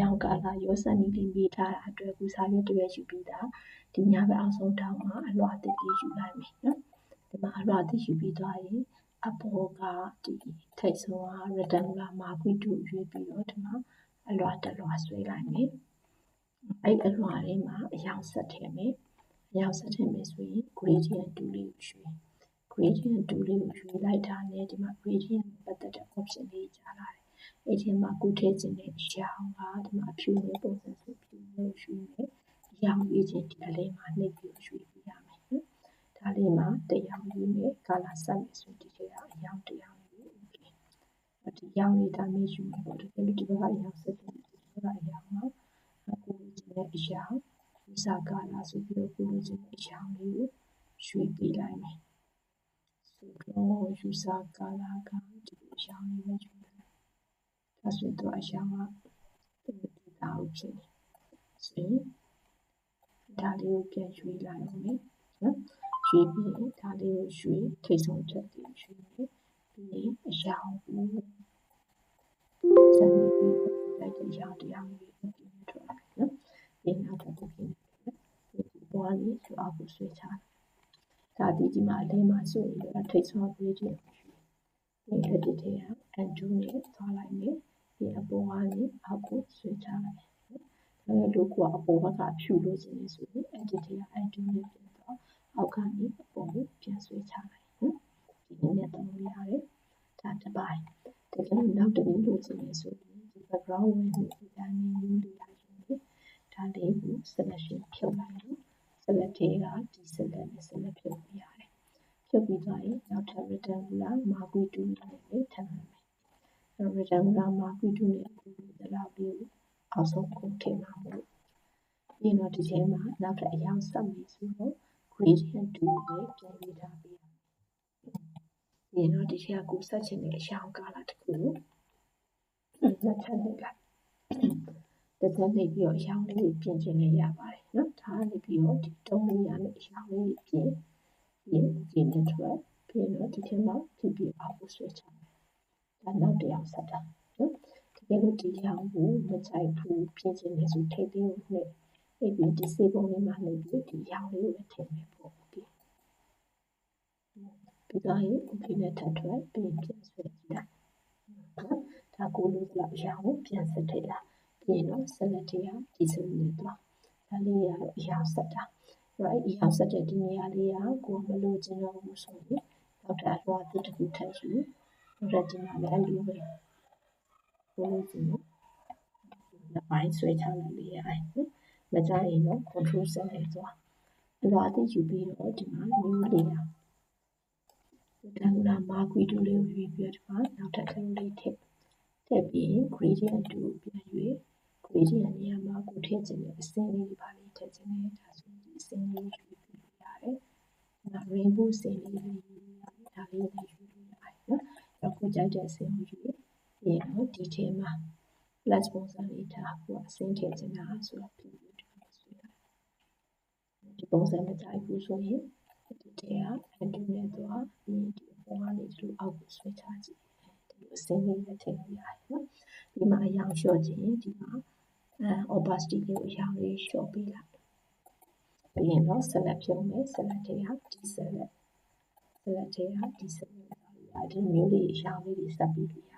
ရောင်ကာလာရောစံနီလေးမိထားတာအတွက်ကူစားရွက်တစ်ရွက်ယူပြီးသားဒီညာဘက်အောင်ဆုံးတောင်းမှာအလွှာတစ်လေးယူလိုက်မယ်နော်ဒီမှာအလွှာတစ်ယူပြီးသွားရင်အပေါ်ကဒီထိတ်ဆုံးက rectangular မှာကွီတူရွေးပြီးတော့ဒီမှာအလွှာတစ်လွှာဆွဲလိုက်မယ်အဲ့အလွှာလေးမှာအရောင်ဆက်ထည့်မယ်အရောင်ဆက်ထည့်မယ်ဆိုရင် gradient 2လေးကိုရွှေ့ gradient 2လေးကိုရွှေ့လိုက်တာနဲ့ဒီမှာ gradient ပတ်သက်တဲ့ option လေးကြားလာတယ် အဲ့ဒီမှာကိုထည့်ခြင်းနဲ့ရောင်ကဒီမှာအဖြူနဲ့ပုံစံဆိုဖြူနဲ့ရွှေ့မယ်ရောင်ရေးခြင်းဒီအလေးမှာနှိပ်ပြီးရွှေ့ပြရမယ်နော်ဒါလေးမှာတရားရေးနဲ့ color ဆက်မယ်ဆိုဒီထဲကအရောင်တရားလေး okay ဒီရောင်လေးဒါမျိုးယူမယ်ပေါ့တကယ်လို့ဒီဘက်ကအရောင်ဆက်တယ်ဒီဘက်ကအရောင်မှာကိုလိုချင်တဲ့အရောင်ဒီစာကာလာဆိုပြီးတော့ကိုလိုချင်တဲ့အရောင်လေးကိုရွှေ့ပြလိုက်မယ်ဆိုတော့ယူစာကာလာကဒီအရောင်လေးပဲ ယူဒါဆိုတော့အရာကဒီတာကိုဖြစ်နေဆိုရင်ဒါလေးကိုပြန်ရွှေ့လိုက်အောင်မယ်နော်ရွှေ့ပြီးဒါလေးကိုရွှေ့ထိတ်ဆုံးချက်ပြီးရွှေ့ပြီးပြီးအရာကိုစံပြီးလိုက်တဲ့အရာတရားလေးကိုပြင်ထွက်လာနော်ပြင်နောက်တော့ပြင်ဒီဘွားလေးဆိုအောက်ကိုဆွဲချတာဒါဒီဒီမှာအလေးမှာဆိုရင်ထိတ်ဆုံးပြီးကြည့်ဒီအဒီတေးက undo နဲ့သွားလိုက်မယ် ဒီအပေါ်ကနေအောက်ကိုဆွဲချလိုက်တယ်။ဒါပေမဲ့တို့ကအပေါ်ဘက်ကဖြူလို့ခြင်းလေဆိုရင် edit တွေက undo နဲ့ပြန်တော့အောက်ကနေအပေါ်ကိုပြန်ဆွဲချလိုက်နော်။ဒီနည်းနဲ့သုံးလို့ရတယ်။ဒါတစ်ပိုင်း။တကယ်လို့နောက်တစ်နည်းလို့ခြင်းလေဆိုရင်ဒီ background ဝင်ပြီးဒီတိုင်းမျိုးလေးလာရင်လေဒါလေးကို selection ဖြုတ်လိုက်လို့ select တွေကဒီ select နဲ့ select ဖြုတ်လို့ရတယ်။ဖြုတ်ပြီးသွားရင်နောက်ထပ် rectangular marquee tool နဲ့ထပ် မယ် rectangular မှာကွီတူနဲ့အတူတူဒီလောက်လေးကိုအောက်ဆုံးကိုထည့်မှာမို့ပြီးတော့ဒီထဲမှာနောက်ထပ်အရောင်ဆက်မယ်ဆိုတော့ gradient 2နဲ့ပြန်ရေးထားပေးရမယ်။ပြီးတော့ဒီထဲကကိုဆက်ချင်တဲ့အရောင်ကာလာတစ်ခုကိုလက်ထပ်လိုက်လိုက်။တစ်ချက်နေပြီးတော့အရောင်လေးပြင်ချင်လည်းရပါတယ်နော်။ဒါကနေပြီးတော့ဒီတုံးလေးရနဲ့အရောင်လေးပြင်ပြင်ပြင်နေထွက်ပြီးတော့ဒီထဲမှာပြပြအောက်ကိုဆွဲချမယ် ဒါနောက်တရားဆက်တာနော်တကယ်လို့ဒီကြောင်ကိုမကြိုက်ဘူးပြင်ချင်တယ်ဆိုထိတ်သိမ်းဖို့နဲ့အဲ့ဒီဒီစေပုံလေးမှာနေပြီးဒီရောင်လေးကိုထည့်မယ်ပေါ့ဒီပြီးတော့ရေကိုပြင်နဲ့ထပ်ထွက်ပြင်ပြင်ဆွဲကြည့်လိုက်နော်ဒါကိုလို့လောက်ရောင်ကိုပြန်စစ်ထိလာပြင်တော့ဆက်လက်တရားဒီစုံနေသွားဒါလေးရတော့ရောင်ဆက်တာ right ရောင်ဆက်တဲ့ဒီနေရာလေးကကိုမလို့ကျင်တော့ဘူးဆိုရင်နောက်ထပ်အလွှာတစ်ခုထပ်ယူ ရက်တင်လာလည်းအဲ့လိုပဲကိုလို့ကြည့်နော်လက်ပိုင်းဆွဲချလိုက်လေရတယ်နော်မကြရင်တော့ control ဆက်လိုက်သွားအလွာတိယူပြီးတော့ဒီမှာမျိုးလေးရတန်လာမာကွီတူလေးကိုရွေးပြီးတော့ဒီမှာနောက်ထပ်ကလေးထည့်ထည့်ပြီး gradient တူပြန်ရွေး gradient နေရာမှာကိုထည့်ခြင်းနဲ့အစင်းလေးတွေပါလေးထည့်ခြင်းနဲ့ဒါဆိုဒီအစင်းလေးရွေးပြီးရတယ်။ဒါ rainbow စင်လေးတွေဒါလေးတွေရွေးလို့ရတယ်နော်တော့ ကိုကြိုက်တဲ့အစင်းကိုယူပြီးတော့ဒီထဲမှာ plus ပုံစံလေးထားကိုအစင်းထည့်ချင်တာဆိုတော့ပြီးပြီးတော့ဆွဲလိုက်ဒီပုံစံမကြိုက်ဘူးဆိုရင်ဒီထဲကအန်တူနဲ့တော့ဒီဒီပုံကနေဒီလိုအောက်ကိုဆွဲချကြည့်ဒီအစင်းလေးနဲ့ထည့်လို့ရတယ်နော်ဒီမှာအရောင်လျှော့ခြင်းဒီမှာအဲ opacity ကိုအရောင်လေးလျှော့ပေးလိုက်ပြီးရင်တော့ select ဖြုံးမယ် select ထဲကဒီ select select ထဲကဒီ select ဒီမျိုးလေးအရောင်လေးတွေဆက်ပြီးလို့ရ